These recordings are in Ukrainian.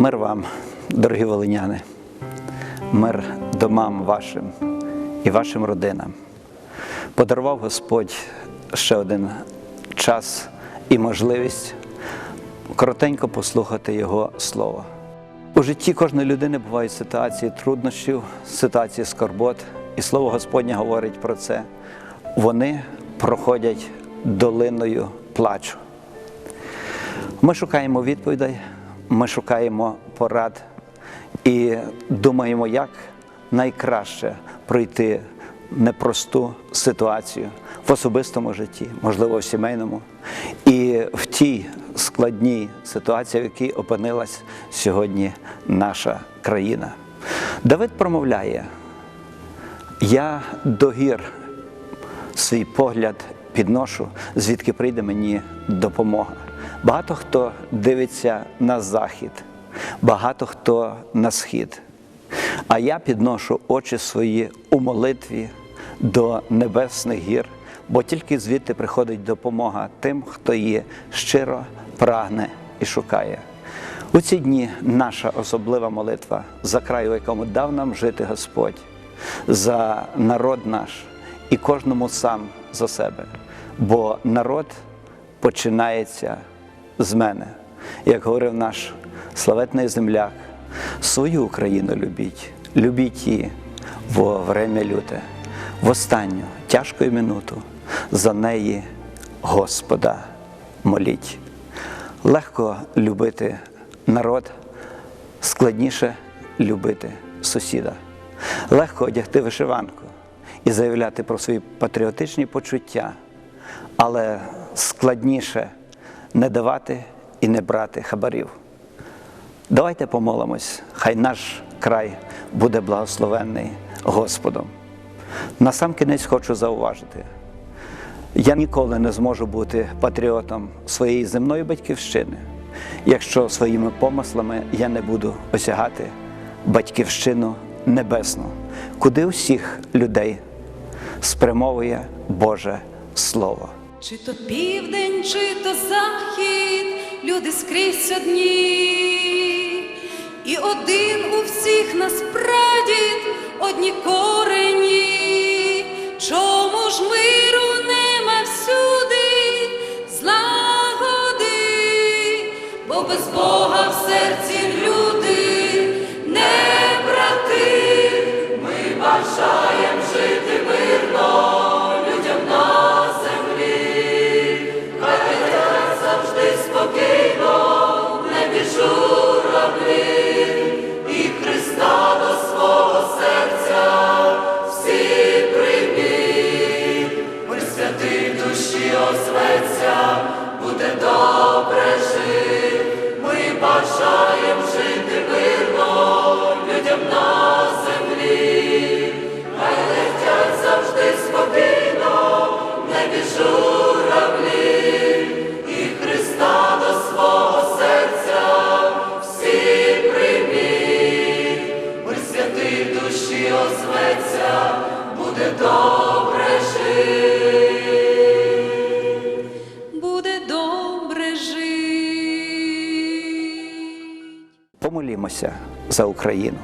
Мир вам, дорогі волиняни, мир домам вашим і вашим родинам. Подарував Господь ще один час і можливість коротенько послухати Його слово. У житті кожної людини бувають ситуації труднощів, ситуації скорбот, і слово Господнє говорить про це. Вони проходять долиною плачу. Ми шукаємо відповідей, ми шукаємо порад і думаємо, як найкраще пройти непросту ситуацію в особистому житті, можливо, в сімейному, і в тій складній ситуації, в якій опинилась сьогодні наша країна. Давид промовляє: Я до гір свій погляд підношу, звідки прийде мені допомога. Багато хто дивиться на захід, багато хто на схід. А я підношу очі свої у молитві до небесних гір, бо тільки звідти приходить допомога тим, хто її щиро прагне і шукає. У ці дні наша особлива молитва за край, у якому дав нам жити Господь, за народ наш і кожному сам за себе. Бо народ починається з мене, як говорив наш славетний земляк, свою Україну любіть, любіть її во время люте, в останню тяжку минуту за неї Господа моліть. Легко любити народ, складніше любити сусіда. Легко одягти вишиванку і заявляти про свої патріотичні почуття, але складніше не давати і не брати хабарів. Давайте помолимось, хай наш край буде благословенний Господом. На сам кінець хочу зауважити. Я ніколи не зможу бути патріотом своєї земної батьківщини, якщо своїми помислами я не буду осягати батьківщину небесну, куди усіх людей спрямовує Боже Слово. Чи то південь, чи то захід, люди скрізь одні, і один у всіх нас прадід, одні корені, Помолімося за Україну.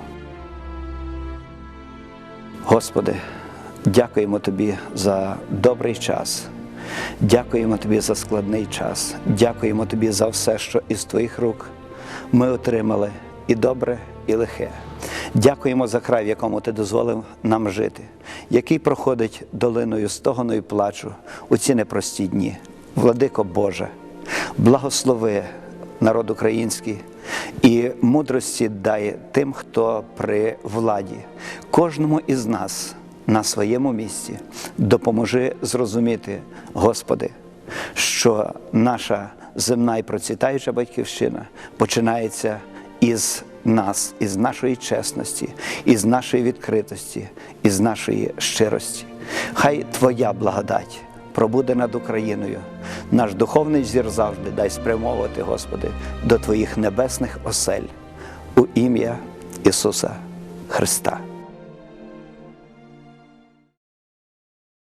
Господи, дякуємо Тобі за добрий час. Дякуємо Тобі за складний час. Дякуємо Тобі за все, що із Твоїх рук ми отримали і добре, і лихе. Дякуємо за край, в якому Ти дозволив нам жити, який проходить долиною стогону і плачу у ці непрості дні. Владико Боже, благослови народ український і мудрості дай тим, хто при владі, кожному із нас на своєму місці допоможи зрозуміти, Господи, що наша земна і процвітаюча батьківщина починається із нас, із нашої чесності, із нашої відкритості, із нашої щирості. Хай Твоя благодать пробуде над Україною. Наш духовний зір завжди дай спрямовувати, Господи, до Твоїх небесних осель у ім'я Ісуса Христа.